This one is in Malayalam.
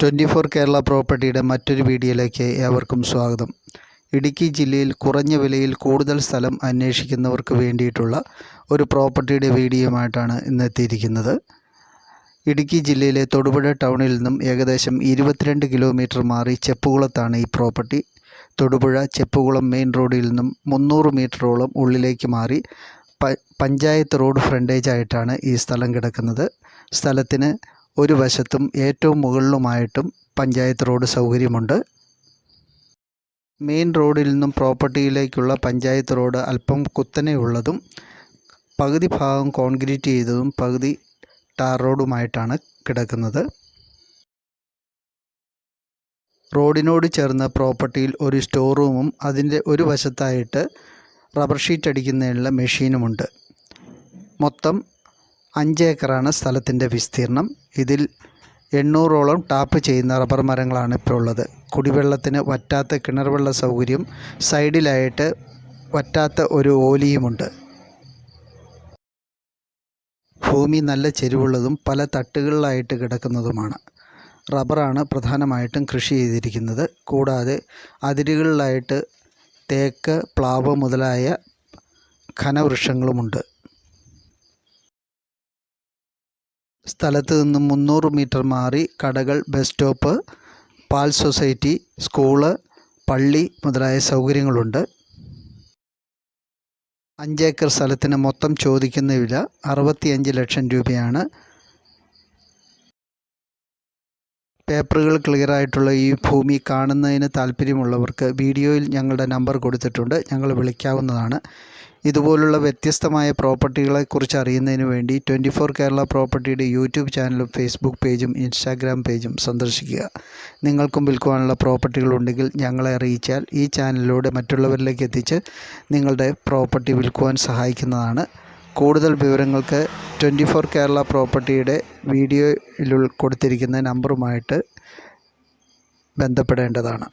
ട്വന്റി ഫോർ കേരള പ്രോപ്പർട്ടിയുടെ മറ്റൊരു വീഡിയോയിലേക്ക് ഏവർക്കും സ്വാഗതം. ഇടുക്കി ജില്ലയിൽ കുറഞ്ഞ വിലയിൽ കൂടുതൽ സ്ഥലം അന്വേഷിക്കുന്നവർക്ക് വേണ്ടിയിട്ടുള്ള ഒരു പ്രോപ്പർട്ടിയുടെ വീഡിയോയുമായിട്ടാണ് ഇന്ന് എത്തിയിരിക്കുന്നത്. ഇടുക്കി ജില്ലയിലെ തൊടുപുഴ ടൗണിൽ നിന്നും ഏകദേശം ഇരുപത്തിരണ്ട് കിലോമീറ്റർ മാറി ചെപ്പുകുളത്താണ് ഈ പ്രോപ്പർട്ടി. തൊടുപുഴ ചെപ്പുകുളം മെയിൻ റോഡിൽ നിന്നും മുന്നൂറ് മീറ്ററോളം ഉള്ളിലേക്ക് മാറി പഞ്ചായത്ത് റോഡ് ഫ്രണ്ടേജ് ആയിട്ടാണ് ഈ സ്ഥലം കിടക്കുന്നത്. സ്ഥലത്തിന് ഒരു വശത്തും ഏറ്റവും മുകളിലുമായിട്ടും പഞ്ചായത്ത് റോഡ് സൗകര്യമുണ്ട്. മെയിൻ റോഡിൽ നിന്നും പ്രോപ്പർട്ടിയിലേക്കുള്ള പഞ്ചായത്ത് റോഡ് അല്പം കുത്തനെയുള്ളതും പകുതി ഭാഗം കോൺക്രീറ്റ് ചെയ്തതും പകുതി ടാർ റോഡുമായിട്ടാണ് കിടക്കുന്നത്. റോഡിനോട് ചേർന്ന പ്രോപ്പർട്ടിയിൽ ഒരു സ്റ്റോർ റൂമും അതിന്റെ ഒരു വശത്തായിട്ട് റബ്ബർ ഷീറ്റ് അടിക്കുന്നതിനുള്ള മെഷീനുമുണ്ട്. മൊത്തം അഞ്ച് ഏക്കറാണ് സ്ഥലത്തിന്റെ വിസ്തീർണം. ഇതിൽ എണ്ണൂറോളം ടാപ്പ് ചെയ്യുന്ന റബ്ബർ മരങ്ങളാണ് ഇപ്പോൾ ഉള്ളത് കുടിവെള്ളത്തിന് വറ്റാത്ത കിണർ വെള്ള സൗകര്യം സൈഡിലായിട്ട് വറ്റാത്ത ഒരു ഓലിയുമുണ്ട്. ഭൂമി നല്ല ചെരുവുള്ളതും പല തട്ടുകളിലായിട്ട് കിടക്കുന്നതുമാണ്. റബ്ബറാണ് പ്രധാനമായിട്ടും കൃഷി ചെയ്തിരിക്കുന്നത്. കൂടാതെ അതിരുകളിലായിട്ട് തേക്ക് പ്ലാവ് മുതലായ ഘനവൃക്ഷങ്ങളുമുണ്ട് സ്ഥലത്ത് നിന്നും മുന്നൂറ് മീറ്റർ മാറി കടകൾ ബസ് സ്റ്റോപ്പ് പാൽ സൊസൈറ്റി സ്കൂൾ പള്ളി മുതലായ സൗകര്യങ്ങളുണ്ട്. അഞ്ചേക്കർ സ്ഥലത്തിന് മൊത്തം ചോദിക്കുന്ന വില അറുപത്തിയഞ്ച് ലക്ഷം രൂപയാണ്. പേപ്പറുകൾ ക്ലിയറായിട്ടുള്ള ഈ ഭൂമി കാണുന്നതിന് താല്പര്യമുള്ളവർക്ക് വീഡിയോയിൽ ഞങ്ങളുടെ നമ്പർ കൊടുത്തിട്ടുണ്ട്. ഞങ്ങൾ വിളിക്കാവുന്നതാണ്. ഇതുപോലുള്ള വ്യത്യസ്തമായ പ്രോപ്പർട്ടികളെക്കുറിച്ച് അറിയുന്നതിന് വേണ്ടി ട്വന്റി ഫോർ കേരള പ്രോപ്പർട്ടിയുടെ യൂട്യൂബ് ചാനലും ഫേസ്ബുക്ക് പേജും ഇൻസ്റ്റാഗ്രാം പേജും സന്ദർശിക്കുക. നിങ്ങൾക്കും വിൽക്കുവാനുള്ള പ്രോപ്പർട്ടികളുണ്ടെങ്കിൽ ഞങ്ങളെ അറിയിച്ചാൽ ഈ ചാനലിലൂടെ മറ്റുള്ളവരിലേക്ക് എത്തിച്ച് നിങ്ങളുടെ പ്രോപ്പർട്ടി വിൽക്കുവാൻ സഹായിക്കുന്നതാണ്. കൂടുതൽ വിവരങ്ങൾക്ക് ട്വന്റി ഫോർ കേരള പ്രോപ്പർട്ടിയുടെ വീഡിയോയിൽ കൊടുത്തിരിക്കുന്ന നമ്പറുമായിട്ട് ബന്ധപ്പെടേണ്ടതാണ്.